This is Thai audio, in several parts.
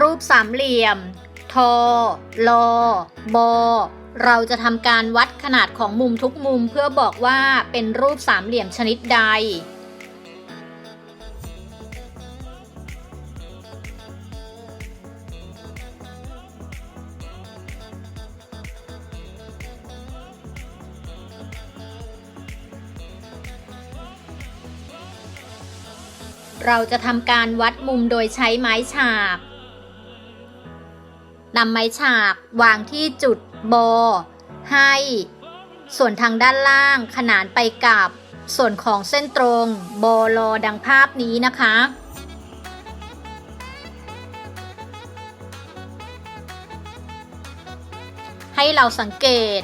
รูปสามเหลี่ยม ทอลอบอเราจะทำการวัดขนาดของมุมทุกมุมเพื่อบอกว่าเป็นรูปสามเหลี่ยมชนิดใด เราจะทำการวัดมุมโดยใช้ไม้ฉาก นำไม้ฉากวางที่จุดบอให้ ส่วนทางด้านล่างขนานไปกับ ส่วนของเส้นตรงบอลอดังภาพนี้นะคะ ให้เราสังเกต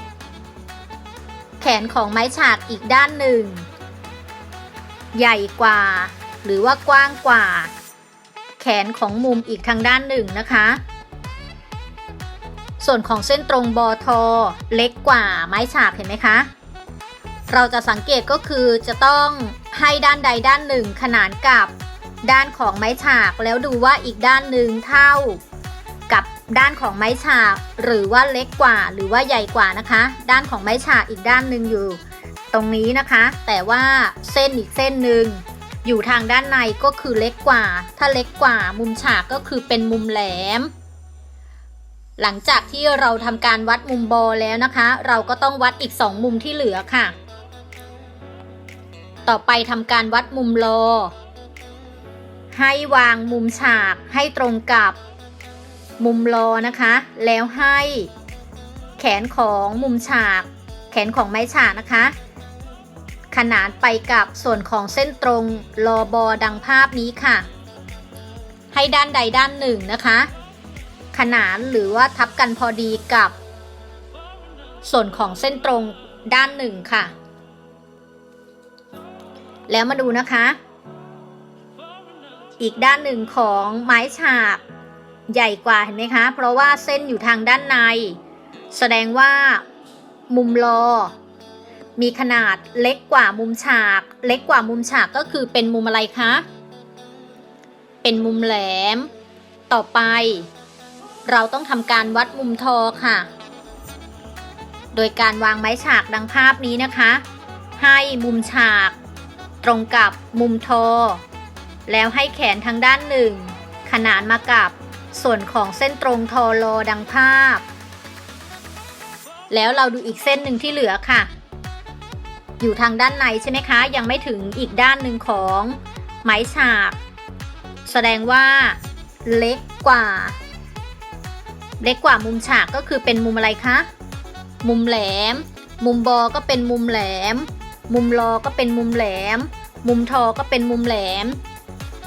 แขนของไม้ฉากอีกด้านหนึ่ง ใหญ่กว่า หรือว่ากว้างกว่า แขนของมุมอีกทางด้านหนึ่งนะคะ ส่วนของเส้นตรงบอทอเล็กกว่าไม้ฉากเห็นไหมคะ เราจะสังเกตก็คือจะต้องให้ด้านใดด้านหนึ่งขนานกับด้านของไม้ฉากแล้วดูว่าอีกด้านหนึ่งเท่า กับด้านของไม้ฉากหรือว่าเล็กกว่าหรือว่าใหญ่กว่านะคะ ด้านของไม้ฉากอีกด้านหนึ่งอยู่ ตรงนี้นะคะ แต่ว่าเส้นอีกเส้นหนึ่งอยู่ทางด้านในก็คือเล็กกว่า ถ้าเล็กกว่ามุมฉากก็คือเป็นมุมแหลม หลังจากที่เราทำการวัดมุมบอแล้วนะคะ เราก็ต้องวัดอีก 2 มุมที่เหลือค่ะ ต่อไปทำการวัดมุมโลให้วางมุมฉากให้ตรงกับมุมโลนะคะ แล้วให้แขนของมุมฉาก แขนของไม้ฉากนะคะ ขนานไปกับส่วนของเส้นตรงรอบอดังภาพนี้ค่ะ ให้ด้านใดด้านหนึ่งนะคะ ขนานหรือว่าทับกันพอดีกับ ส่วนของเส้นตรงด้านหนึ่งค่ะ แล้วมาดูนะคะ อีกด้านหนึ่งของไม้ฉากใหญ่กว่าเห็นไหมคะ เพราะว่าเส้นอยู่ทางด้านใน แสดงว่ามุมรอ มีขนาดเล็กกว่ามุมฉาก เล็กกว่ามุมฉากก็คือเป็นมุมอะไรคะ เป็นมุมแหลม ต่อไป เราต้องทำการวัดมุมทอค่ะ โดยการวางไม้ฉากดังภาพนี้นะคะ ให้มุมฉาก ตรงกับมุมทอ แล้วให้แขนทางด้านหนึ่ง ขนานมากับส่วนของเส้นตรงทอโลดังภาพ แล้วเราดูอีกเส้นหนึ่งที่เหลือค่ะ อยู่ทางด้านในใช่ไหมคะ ยังไม่ถึงอีกด้านหนึ่งของไม้ฉาก แสดงว่าเล็กกว่า เล็กกว่ามุมฉากก็คือเป็นมุมอะไรคะ มุมแหลม มุมบอก็เป็นมุมแหลม มุมรอก็เป็นมุมแหลม มุมทอก็เป็นมุมแหลม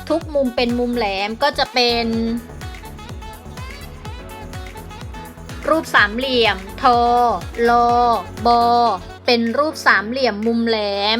ทุกมุมเป็นมุมแหลมก็จะเป็น รูปสามเหลี่ยม ทอลอบอเป็นรูปสามเหลี่ยมมุมแหลม